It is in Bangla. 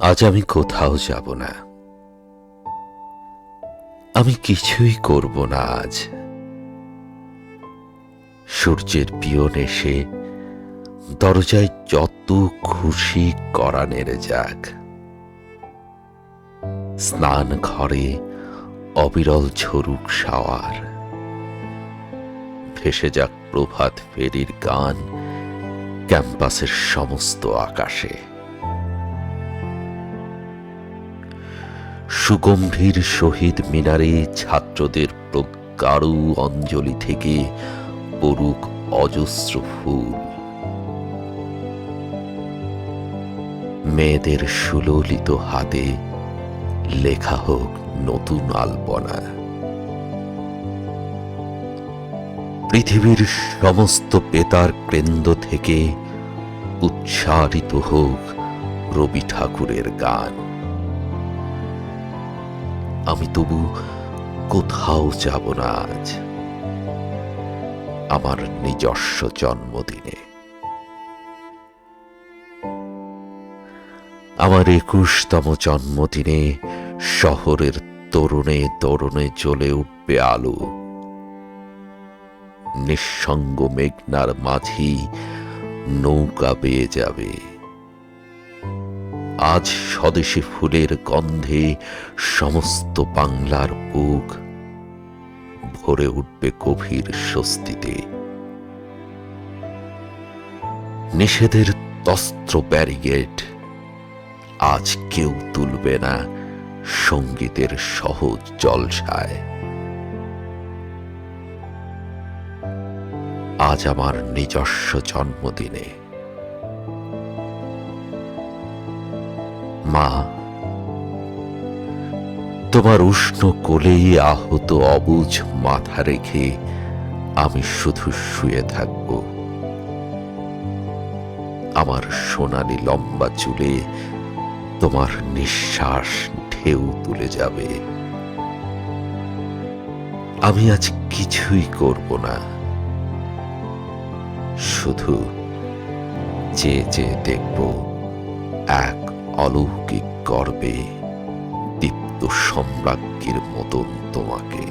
আজ আমি কোথাও যাব না। আমি কিছুই করব না আজ। সূর্যের পিয়ন এসে দরজায় যত খুশি করা নেড়ে যাক। স্নান ঘরে অবিরল ঝরুক সাওয়ার ভেসে যাক প্রভাত ফেরির গান ক্যাম্পাসের সমস্ত আকাশে। সুগম্ভীর শহীদ মিনারে ছাত্রদের প্রজ্ঞারু অঞ্জলি থেকে পড়ুক অজস্র ফুল। মেয়েদের সুললিত হাতে লেখা হোক নতুন আলপনা। পৃথিবীর সমস্ত বেতার কেন্দ্র থেকে উচ্চারিত হোক রবি ঠাকুরের গান। আমি তবু কোথাও যাব না আজ। আমার নিজস্ব জন্মদিনে। আমার একুশতম জন্মদিনে শহরের তরুণে তরুণে জ্বলে উঠবে আলো। নিঃসঙ্গ মেঘনার মাঝি নৌকা বেয়ে যাবে। আজ স্বদেশী ফুলের গন্ধে সমস্ত বাংলার বুক ভরে উঠবে গভীর স্বস্তিতে। নিষেধের তস্ত্র ব্যারিগেড আজ কেউ তুলবে না সঙ্গীতের সহজ জলসায়। আজ আমার নিজস্ব জন্মদিনে মা, তোমার উষ্ণ কোলেই আহত অবুঝ মাথা রেখে আমি শুধু শুয়ে থাকব। আমার সোনালি লম্বা চুলে তোমার নিঃশ্বাস ঢেউ তুলে যাবে। আমি আজ কিছুই করব না। শুধু যে যে দেখব, এক অলৌকিক গর্বে দীপ্ত সম্রাজ্ঞীর মতন তোমাকে।